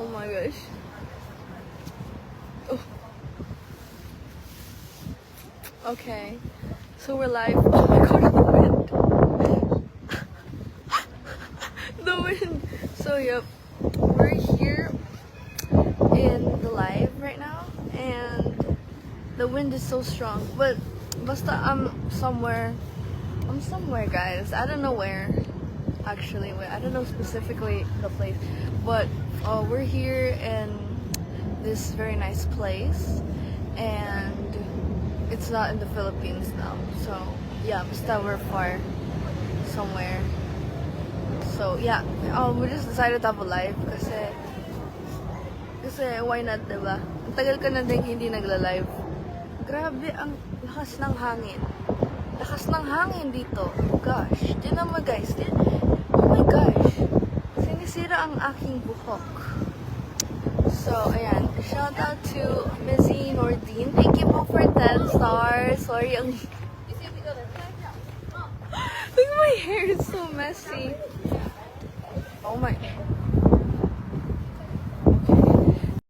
Oh my gosh. Oh. Okay. So we're live. Oh my god, the wind. the wind. So, yep. We're here in the live right now. And the wind is so strong. But, basta, I'm somewhere. I'm somewhere, guys. I don't know where actually. I don't know specifically the place, But uh, we're here in this very nice place and it's not in the Philippines now. So, yeah, basta we're far somewhere. So, yeah, um, we just decided to have a live kasi kasi why not, diba? Ang tagal ka na din hindi nagla-live. Grabe ang lakas ng hangin. Lakas ng hangin dito. Gosh. Tinan mo guys. Tin- oh my gosh. Sinisira ang aking buhok. So, ayan. Shout out to Mizzy Nordine. Thank you po for 10 stars. Sorry, ang... Look, my hair is so messy. Oh my...